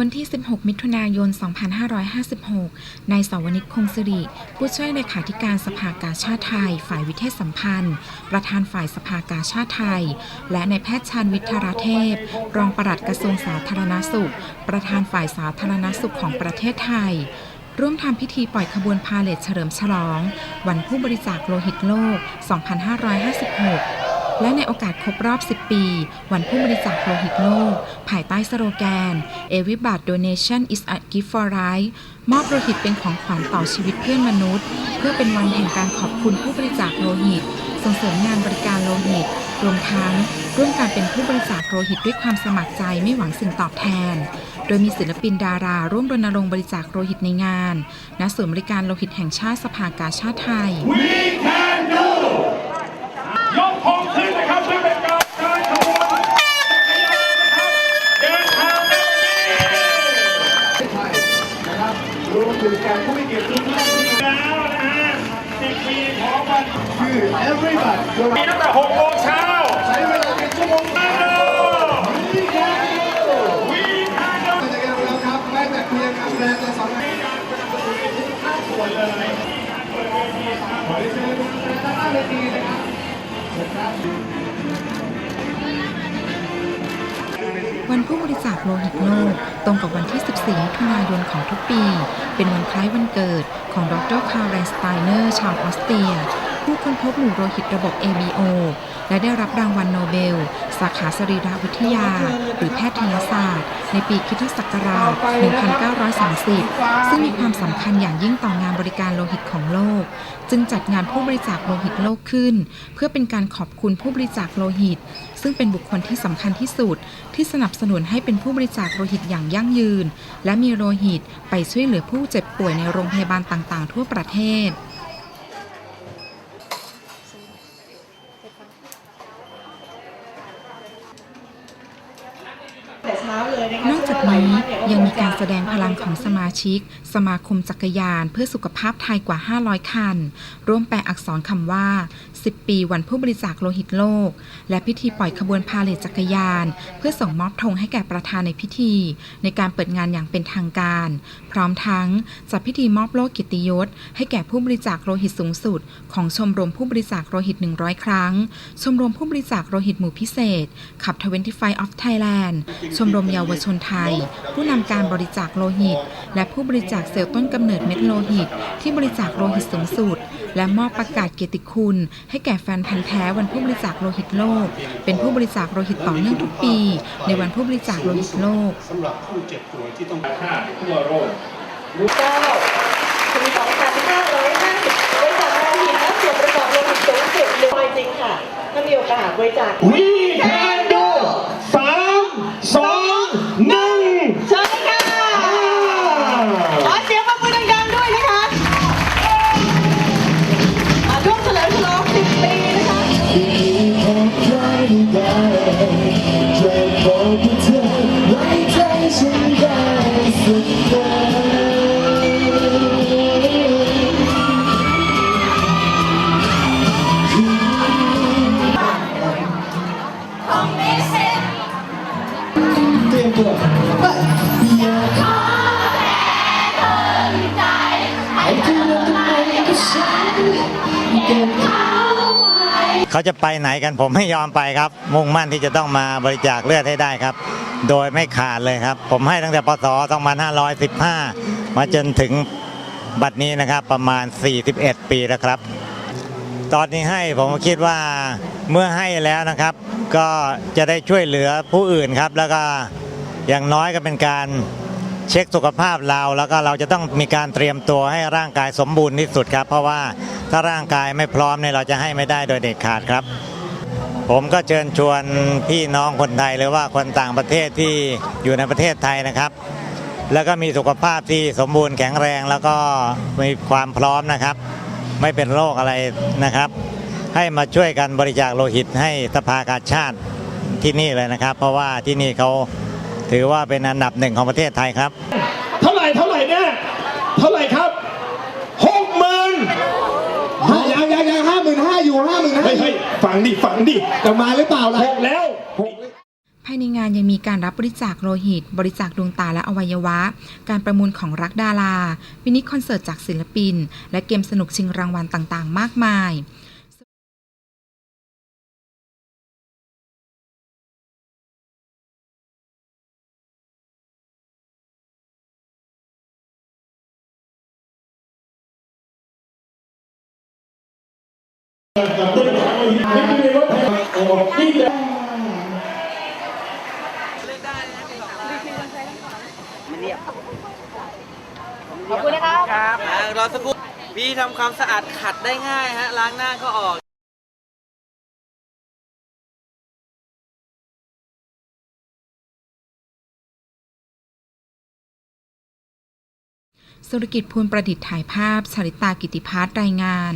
วันที่ 16 มิถุนายน 2556 นายสาวนิชคงสิริ ผู้ช่วยเลขาธิการสภากาชาติไทย ฝ่ายวิเทศสัมพันธ์ ประธานฝ่ายสภากาชาติไทย และนายแพทย์ชาญวิทยาเทพ รองปลัดกระทรวงสาธารณสุข ประธานฝ่ายสาธารณสุขของประเทศไทย ร่วมทำพิธีปล่อยขบวนพาเหรดเฉลิมฉลอง วันผู้บริจาคโลหิตโลก 2556 และในโอกาสครบรอบ 10 ปี วันผู้บริจาคโลหิตโลก ภายใต้สโลแกน Every blood donation is a gift for life มอบโลหิตเป็นของขวัญต่อชีวิตเพื่อนมนุษย์ เพื่อเป็นวันแห่งการขอบคุณผู้บริจาคโลหิต ส่งเสริมงานบริการโลหิต รวมทั้งร่วมการเป็นผู้บริจาคโลหิตด้วยความสมัครใจไม่หวังสิ่งตอบแทน โดยมีศิลปินดาราร่วมรณรงค์บริจาคโลหิตในงาน ณ ศูนย์บริการโลหิตแห่งชาติสภากาชาติไทย We can do ย รวมถึงแขกผู้มีเกียรติทุกท่านแล้วนะฮะ10ปีของวันคือ everybody มีตั้งแต่6โมงเช้าใช้เวลาเป็นชั่วโมงมาดูนี่แค่นี้ We can do จะกันแล้วครับแม้แต่เพียงการแสดงจะสอนให้ขอเรียนเชิญทุกท่านด้านหน้าเวทีนะครับวันผู้บริจาค ตรงกับวันที่ 14 มิถุนายนของทุกปี เป็นวันคล้ายวันเกิดของดรคาร์แรนสไตเนอร์ ชาวออสเตรีย ผู้ค้นพบหมู่โลหิตระบบ ABO และได้รับรางวัลโนเบล สาขาสรีรวิทยา หรือแพทยศาสตร์ ในปีคริสตศักราช 1930 ซึ่งมีความสำคัญอย่างยิ่งต่องานบริการโลหิตของโลก จึงจัดงานผู้บริจาคโลหิตโลกขึ้น เพื่อเป็นการขอบคุณผู้บริจาคโลหิต ซึ่งเป็นบุคคลที่สำคัญที่สุด ที่สนับสนุนให้เป็นผู้บริจาคโลหิตอย่างยั่งยืน และมีโลหิตไปช่วยเหลือผู้เจ็บป่วยในโรงพยาบาลต่างๆ ทั่วประเทศ canal นอกจากนี้ยังมีการแสดงพลังของสมาชิก สมาคมจักรยานเพื่อสุขภาพไทยกว่า 500 คัน ร่วมแปลอักษรคำว่า 10 ปีวันผู้บริจาคโลหิตโลก และพิธีปล่อยขบวนพาเหรดจักรยาน เพื่อส่งมอบธงให้แก่ประธานในพิธี ในการเปิดงานอย่างเป็นทางการ พร้อมทั้งจัดพิธีมอบโล่กียรติยศ ให้แก่ผู้บริจาคโลหิตสูงสุด ของชมรมผู้บริจาคโลหิต 100 ครั้ง ชมรมผู้บริจาคโลหิตหมู่พิเศษขับ25 of Thailand ชมรมเยาวชนไทย ผู้นำการบริจาคโลหิต และผู้บริจาคเซลล์ต้นกำเนิดเม็ดโลหิต ที่บริจาคโลหิตสูงสุด และมอบประกาศเกียรติคุณ ให้แก่แฟนพันธ์แท้วันผู้บริจาคโลหิตโลก เป็นผู้บริจาคโลหิตต่อเนื่องทุกปี ในวันผู้บริจาคโลหิตโลกสำหรับผู้เจ็บป่วยที่ต้องชาติทั่วโลกเก้าปีสองพันห้าร้อยห้าสิบบริจาคโลหิตและส่วนประกอบโลหิตสูงสุดเลยจริงค่ะ ถ้ามีโอกาสบริจาค เเขาจะไปไหนกันผมไม่ยอมไปครับ มุ่งมั่นที่จะต้องมาบริจาคเลือดให้ได้ครับ โดยไม่ขาดเลยครับ ผมให้ตั้งแต่ปศ2515 มาจนถึงบัดนี้นะครับประมาณ 41 ปีแล้วครับ ตอนนี้ให้ผมคิดว่าเมื่อให้แล้วนะครับ ก็จะได้ช่วยเหลือผู้อื่นครับ แล้วก็อย่างน้อยก็เป็นการ เช็คสุขภาพเราแล้วก็เราจะต้องมีการเตรียมตัวให้ร่างกายสมบูรณ์ที่สุดครับ เพราะว่าถ้าร่างกายไม่พร้อมเนี่ยเราจะให้ไม่ได้โดยเด็ดขาดครับ ผมก็เชิญชวนพี่น้องคนไทยหรือว่าคนต่างประเทศที่อยู่ในประเทศไทยนะครับ แล้วก็มีสุขภาพที่สมบูรณ์แข็งแรงแล้วก็มีความพร้อมนะครับ ไม่เป็นโรคอะไรนะครับ ให้มาช่วยกันบริจาคโลหิตให้สภากาชาติที่นี่เลยนะครับ เพราะว่าที่นี่เขา ถือว่าเป็นอันดับหนึ่งของประเทศไทยครับ เท่าไหร่เท่าไหร่เนี่ยเท่าไหร่ครับหกหมื่นห้ายังยังยังห้าหมื่นห้าอยู่ห้าหมื่นห้าเฮ้ยเฮ้ยฟังดิฟังดิจะมาหรือเปล่าล่ะหกแล้วหกภายในงานยังมีการรับบริจาคโลหิต บริจาคดวงตาและอวัยวะ การประมูลของรักดารามินิคอนเสิร์ตจากศิลปิน และเกมสนุกชิงรางวัลต่างๆ มากมาย ครับอ่ารอสักครู่พี่ทำความสะอาดขัดได้ง่ายฮะ ล้างหน้าก็ออกสุรกิจภูลประดิษฐ์ถ่ายภาพชริตากิติพัฒน์รายงาน